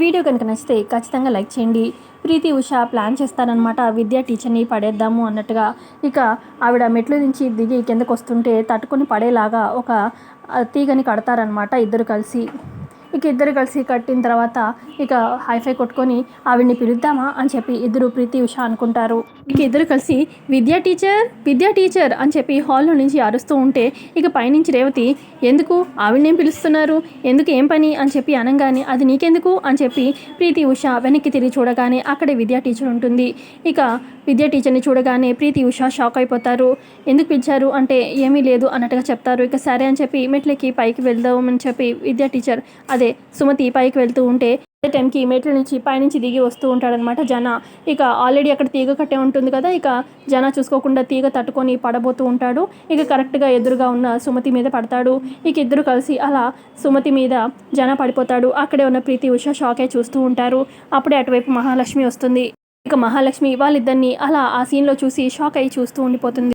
Video కనుక నచ్చితే ఖచ్చితంగా లైక్ చేయండి. ప్రీతి ఉష ప్లాన్ చేస్తారనమాట విద్యా టీచర్ని పడేద్దాము అన్నట్టుగా. ఇక ఆవిడ మెట్లు నుంచి దిగి కిందకు వస్తుంటే తట్టుకొని పడేలాగా ఒక తీగని కడతారనమాట ఇద్దరు కలిసి. ఇక ఇద్దరు కలిసి కట్టిన తర్వాత ఇక హైఫై కొట్టుకొని ఆవిడ్ని పిలుద్దామా అని చెప్పి ఇద్దరు ప్రీతి ఉష అనుకుంటారు. ఇక ఇద్దరు కలిసి విద్యా టీచర్ విద్యా టీచర్ అని చెప్పి హాల్లో నుంచి అరుస్తూ ఉంటే ఇక పైనుంచి రేవతి ఎందుకు? ఆవిడనేం పిలుస్తున్నారు? ఎందుకు ఏం పని? అని చెప్పి అనగానే అది నీకెందుకు? అని చెప్పి ప్రీతి ఉష వెనక్కి తిరిగి చూడగానే అక్కడే విద్యా టీచర్ ఉంటుంది. ఇక విద్యా టీచర్ని చూడగానే ప్రీతి ఉష షాక్ అయిపోతారు. ఎందుకు పిలిచారు? అంటే ఏమీ లేదు అన్నట్టుగా చెప్తారు. ఇక సరే అని చెప్పి మెట్లకి పైకి వెళ్దామని చెప్పి విద్యా టీచర్ అదే సుమతి పైకి వెళ్తూ ఉంటే అదే టైంకి మెట్ల నుంచి పైనుంచి దిగి వస్తూ ఉంటాడనమాట జన. ఇక ఆల్రెడీ అక్కడ తీగ కట్టే ఉంటుంది కదా ఇక జన చూసుకోకుండా తీగ తట్టుకొని పడబోతూ ఉంటాడు. ఇక కరెక్ట్గా ఎదురుగా ఉన్న సుమతి మీద పడతాడు. ఇక ఇద్దరు కలిసి అలా సుమతి మీద జన పడిపోతాడు. అక్కడే ఉన్న ప్రీతి ఉష షాక్ అయి చూస్తూ ఉంటారు. అప్పుడే అటువైపు మహాలక్ష్మి వస్తుంది. ఇక మహాలక్ష్మి వాళ్ళిద్దరిని అలా ఆ సీన్లో చూసి షాక్ అయి చూస్తూ ఉండిపోతుంది.